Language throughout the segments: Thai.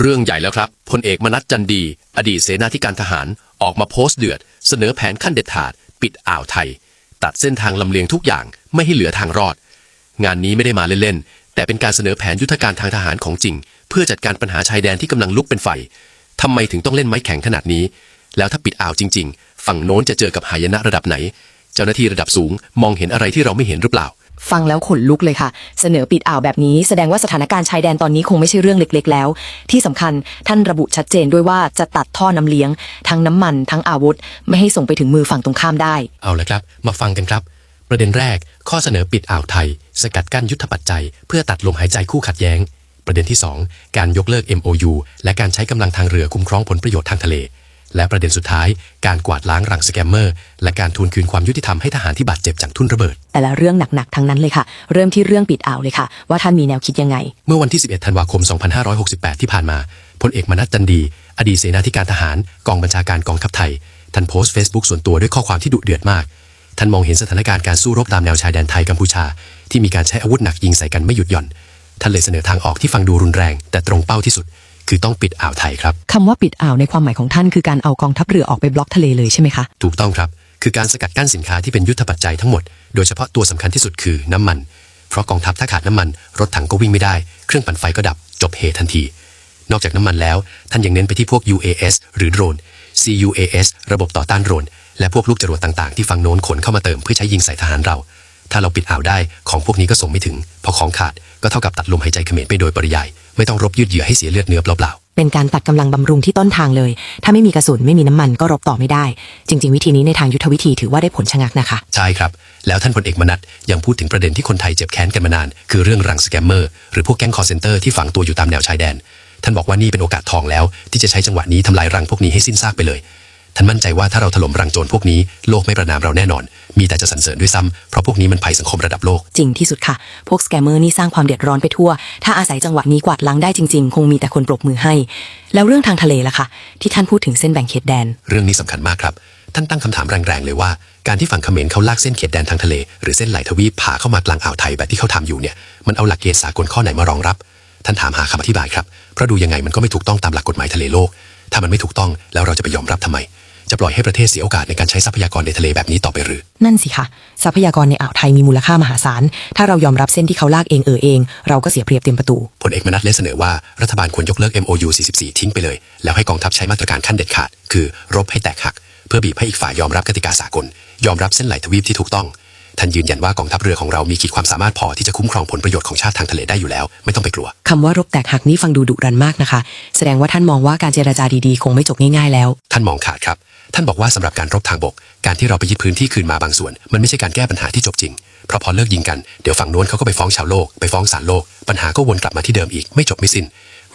เรื่องใหญ่แล้วครับพลเอกมนัสจันดี อดีตเสนาธิการทหารออกมาโพสต์เดือด เสนอแผนขั้นเด็ดขาด ปิดอ่าวไทย ตัดเส้นทางลำเลียงทุกอย่างไม่ให้เหลือทางรอด งานนี้ไม่ได้มาเล่นๆแต่เป็นการเสนอแผนยุทธการทางทหารของจริง เพื่อจัดการปัญหาชายแดนที่กำลังลุกเป็นไฟทำไมถึงต้องเล่นไม้แข็งขนาดนี้ แล้วถ้าปิดอ่าวจริง ๆ ฝั่งโน้นจะเจอกับหายนะระดับไหน เจ้าหน้าที่ระดับสูงมองเห็นอะไรที่เราไม่เห็นหรือเปล่า ฟังแล้วขนลุกเลยค่ะ เสนอปิดอ่าวแบบนี้แสดงว่าสถานการณ์ชายแดนตอนนี้คงไม่ใช่เรื่องเล็กๆแล้ว ที่สำคัญท่านระบุชัดเจนด้วยว่าจะตัดท่อน้ำเลี้ยง ทั้งน้ำมันทั้งอาวุธ ไม่ให้ส่งไปถึงมือฝั่งตรงข้ามได้ เอาละครับ มาฟังกันครับ ประเด็นแรก ข้อเสนอปิดอ่าวไทย สกัดกั้นยุทธปัจจัย เพื่อตัดลมหายใจคู่ขัดแย้ง ประเด็นที่ 2 การยกเลิก MOU และการใช้กำลังทางเรือคุ้มครองผลประโยชน์ทางทะเล และประเด็นสุดท้าย การกวาดล้างรังสแกมเมอร์ และการทวงคืนความยุติธรรมให้ทหารที่บาดเจ็บจากทุ่นระเบิด แต่ละเรื่องหนักๆ ทั้งนั้นเลยค่ะ เริ่มที่เรื่องปิดอ่าวเลยค่ะ ว่าท่านมีแนวคิดยังไง เมื่อวันที่ 11 ธันวาคม 2568 ที่ผ่านมาพลเอกมนัสจันดี อดีตเสนาธิการทหารกองบัญชาการกองทัพไทยท่านโพสต์ Facebook ส่วนตัวด้วยข้อความที่ดุเดือดมากท่านมองเห็นสถานการณ์การสู้รบตามแนวชายแดนไทยกัมพูชา ที่มีการใช้อาวุธหนักยิงใส่กันไม่หยุดหย่อน ท่านเลยเสนอทางออกที่ฟังดูรุนแรง แต่ตรงเป้าที่สุด คือต้องปิดอ่าวไทยครับ คำว่าปิดอ่าวในความหมายของท่านคือการเอากองทัพเรือออกไปบล็อกทะเลเลยใช่ไหมคะ ถูกต้องครับ คือการสกัดกั้นสินค้าที่เป็นยุทธปัจจัยทั้งหมด โดยเฉพาะตัวสำคัญที่สุดคือน้ำมัน เพราะกองทัพถ้าขาดน้ำมัน รถถังก็วิ่งไม่ได้ เครื่องปั่นไฟก็ดับ จบเหตุทันที นอกจากน้ำมันแล้ว ท่านยังเน้นไปที่พวก UAS หรือโดรน CUAS ระบบต่อต้านโดรน และพวกลูกจรวดต่างๆ ที่ฝั่งโน้นขนเข้ามาเติมเพื่อใช้ยิงใส่ทหารเรา ถ้าเราปิดอ่าวได้ของพวกนี้ก็ส่งไม่ถึง พอของขาดก็เท่ากับตัดลมหายใจเขมรไปโดยปริยาย ไม่ต้องรบยืดเยื้อให้เสียเลือดเนื้อเปล่าๆเป็นการตัดกำลังบำรุงที่ต้นทางเลย ถ้าไม่มีกระสุนไม่มีน้ำมันก็รบต่อไม่ได้ จริง ๆ วิธีนี้ในทางยุทธวิธีถือว่าได้ผลชะงักนะคะใช่ครับ แล้วท่านพลเอกมนัทยังพูดถึงประเด็นที่คนไทยเจ็บแค้นกันมานาน คือเรื่องรังสแกมเมอร์หรือพวกแก๊งคอร์เซนเตอร์ที่ฝังตัวอยู่ตามแนวชายแดน ท่านบอกว่านี่เป็นโอกาสทองแล้ว ที่จะใช้จังหวะนี้ทำลายรังพวกนี้ให้สิ้นซากไปเลย ท่านมั่นใจว่าถ้าเราถล่มรังโจรพวกนี้โลกไม่ประนามเราแน่นอน มีแต่จะสรรเสริญด้วยซ้ำเพราะพวกนี้มันภัยสังคมระดับโลก จริงที่สุดค่ะ พวกสแกมเมอร์นี่สร้างความเดือดร้อนไปทั่ว ถ้าอาศัยจังหวะนี้กวาดล้างได้จริง ๆ คงมีแต่คนปรบมือให้ แล้วเรื่องทางทะเลล่ะคะที่ท่านพูดถึงเส้นแบ่งเขตแดน เรื่องนี้สำคัญมากครับ ท่านตั้งคำถามแรงๆเลยว่า การที่ฝั่งเขมรเขาลากเส้นเขตแดนทางทะเล หรือเส้นไหลทวีปผ่าเข้ามากลางอ่าวไทยแบบที่เขาทำอยู่เนี่ยมันเอาหลักเกณฑ์สากลข้อไหนมารองรับ ท่านถามหาคำอธิบายครับเพราะดูยังไงมันก็ไม่ถูกต้องตามหลักกฎหมายทะเลโลก ถ้ามันไม่ถูกต้องแล้วเราจะไปยอมรับทำไม จะปล่อยให้ประเทศเสียโอกาสในการใช้ทรัพยากรในทะเลแบบนี้ต่อไปหรือ นั่นสิคะทรัพยากรในอ่าวไทยมีมูลค่ามหาศาล ถ้าเรายอมรับเส้นที่เขาลากเองเออเอง เราก็เสียเปรียบเต็มประตูพลเอกมนัสเลยเสนอว่ารัฐบาลควรยกเลิก MOU 44 ทิ้งไปเลย แล้วให้กองทัพใช้มาตรการขั้นเด็ดขาด คือ รบให้แตกหัก เพื่อบีบให้อีกฝ่ายยอมรับกติกาสากล ยอมรับเส้นไหลทวีปที่ถูกต้องท่านยืนยันว่ากองทัพเรือของเรามีขีดความสามารถพอที่จะคุ้มครองผลประโยชน์ของชาติทางทะเลได้อยู่แล้ว ไม่ต้องไปกลัว คำว่ารบแตกหักนี้ฟังดูดุรันมากนะคะ แสดงว่าท่านมองว่าการเจรจาดีๆ คงไม่จบง่ายๆแล้ว ท่านมองขาดครับ ท่านบอกว่าสำหรับการรบทางบก การที่เราไปยึดพื้นที่คืนมาบางส่วน มันไม่ใช่การแก้ปัญหาที่จบจริง เพราะพอเลิกยิงกัน เดี๋ยวฝั่งโน้นเขาก็ไปฟ้องชาวโลก ไปฟ้องศาลโลก ปัญหาก็วนกลับมาที่เดิมอีก ไม่จบไม่สิ้น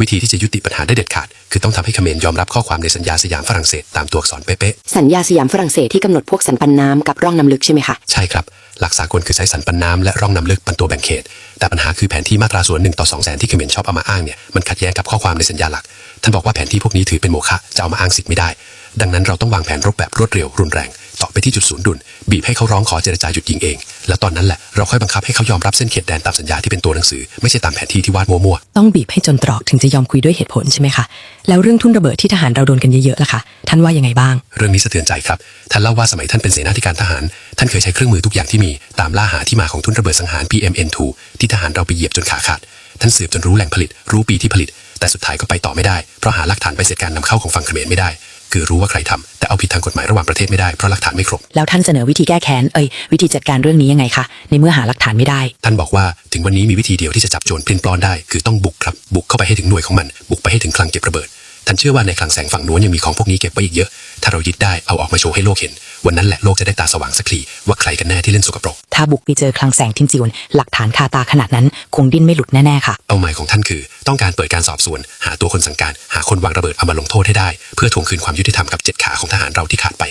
วิธีที่จะยุติปัญหาได้เด็ดขาด คือต้องทำให้เขมรยอมรับข้อความในสัญญาสยามฝรั่งเศสตามตัวอักษรเป๊ะสัญญาสยามฝรั่งเศสที่กำหนดพวกสันปันน้ำกับร่องน้ำลึกใช่ไหมคะๆใช่ครับหลักสากลคือใช้สันปันน้ำและร่องน้ำลึกเป็นตัวแบ่งเขต แต่ปัญหาคือแผนที่มาตราส่วนหนึ่งต่อสองแสนที่เขมรชอบเอามาอ้างเนี่ยมันขัดแย้งกับข้อความในสัญญาหลัก ท่านบอกว่าแผนที่พวกนี้ถือเป็นโมฆะจะเอามาอ้างสิทธิ์ไม่ได้ ดังนั้นเราต้องวางแผนรบแบบรวดเร็วรุนแรงเจาะไปที่จุดศูนย์ดุลบีบให้เขาร้องขอเจรจาหยุดยิงเอง แล้วตอนนั้นแหละเราค่อยบังคับให้เขายอมรับเส้นเขตแดนตามสัญญาที่เป็นตัวหนังสือไม่ใช่ตามแผนที่ที่วาดมั่วๆ ต้องบีบให้จนตรอกถึงจะยอมคุยด้วยเหตุผลใช่ไหมคะแล้วเรื่องทุ่นระเบิดที่ทหารเราโดนกันเยอะๆล่ะคะท่านว่ายังไงบ้าง เรื่องนี้สะเทือนใจครับ ท่านเล่าว่าสมัยท่านเป็นเสนาธิการทหาร ท่านเคยใช้เครื่องมือทุกอย่างที่มีตามล่าหาที่มาของทุ่นระเบิดสังหาร PMN2 ที่ทหารเราไปเหยียบจนขาขาด ท่านสืบจนรู้แหล่งผลิต รู้ปีที่ผลิต แต่สุดท้ายก็ไปต่อไม่ได้เพราะหาหลักฐานไปเสร็จการนำเข้าของฝั่งเขมรไม่ได้ คือรู้ว่าใครทำแต่เอาผิดทางกฎหมายระหว่างประเทศไม่ได้เพราะหลักฐานไม่ครบ แล้วท่านเสนอวิธีแก้แค้น เอ้ย วิธีจัดการเรื่องนี้ยังไงคะ ในเมื่อหาหลักฐานไม่ได้ ท่านบอกว่าถึงวันนี้มีวิธีเดียวที่จะจับโจรปลิ้นปลอนได้ คือต้องบุกครับ บุกเข้าไปให้ถึงหน่วยของมัน บุกไปให้ถึงคลังเก็บระเบิด ท่านเชื่อว่าในคลังแสงฝั่งโน้นยังมีของพวกนี้เก็บไว้อีกเยอะ ถ้าเรายึดได้ เอาออกมาโชว์ให้โลกเห็น วันนั้นแหละโลกจะได้ตาสว่างสักทีว่าใครกันแน่ที่เล่นสกปรก ถ้าบุกไปเจอคลังแสงทินจิวลหลักฐานคาตาขนาดนั้น คงดิ้นไม่หลุดแน่ๆค่ะ เป้าหมายของท่านคือ ต้องการเปิดการสอบสวน หาตัวคนสั่งการหาคนวางระเบิดเอามาลงโทษให้ได้ เพื่อทวงคืนความยุติธรรมกับเจ็ดขาของทหารเราที่ขาดไป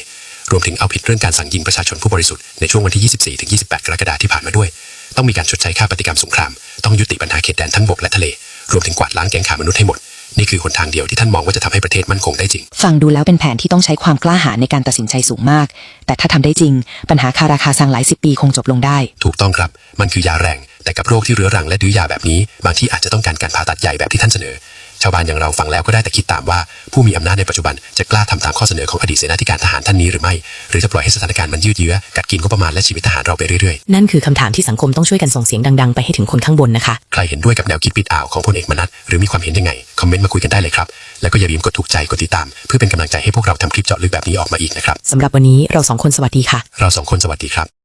รวมถึงเอาผิดเรื่องการสั่งยิงประชาชนผู้บริสุทธิ์ในช่วงวันที่ 24ถึง28 กรกฎาคมที่ผ่านมาด้วย ต้องมีการชดใช้ค่าปฏิกรรมสงคราม ต้องยุติปัญหาเขตแดนทั้งบกและทะเล รวมถึงกวาดล้างแก๊งขามนุษย์ให้หมด นี่คือหนทางเดียวที่ท่านมองว่าจะทำให้ประเทศมั่นคงได้จริง ฟังดูแล้วเป็นแผนที่ต้องใช้ความกล้าหาญในการตัดสินใจสูงมาก แต่ถ้าทำได้จริง ปัญหาคาราคาซังหลายสิบปีคงจบลงได้ ถูกต้องครับ มันคือยาแรง แต่กับโรคที่เรื้อรังและดื้อยาแบบนี้ บางที่อาจจะต้องการการผ่าตัดใหญ่แบบที่ท่านเสนอ ชาวบ้านอย่างเราฟังแล้วก็ได้แต่คิดตามว่าผู้มีอำนาจในปัจจุบันจะกล้าทำตามข้อเสนอของอดีตเสนาธิการทหารท่านนี้หรือไม่ หรือจะปล่อยให้สถานการณ์มันยืดเยื้อกัดกินงบประมาณและชีวิตทหารเราไปเรื่อยนั่นคือคำถามที่สังคมต้องช่วยกันส่งเสียงดังๆ ไปให้ถึงคนข้างบนนะคะ ๆ ใครเห็นด้วยกับแนวคิดปิดอ่าวของพลเอกมนัสหรือมีความเห็นยังไง คอมเมนต์มาคุยกันได้เลยครับ แล้วก็อย่าลืมกดถูกใจกดติดตาม เพื่อเป็นกำลังใจให้พวกเราทำคลิปเจาะลึกแบบนี้ออกมาอีกนะครับสำหรับวันนี้เราสองคนสวัสดีค่ะ เราสองคนสวัสดีครับ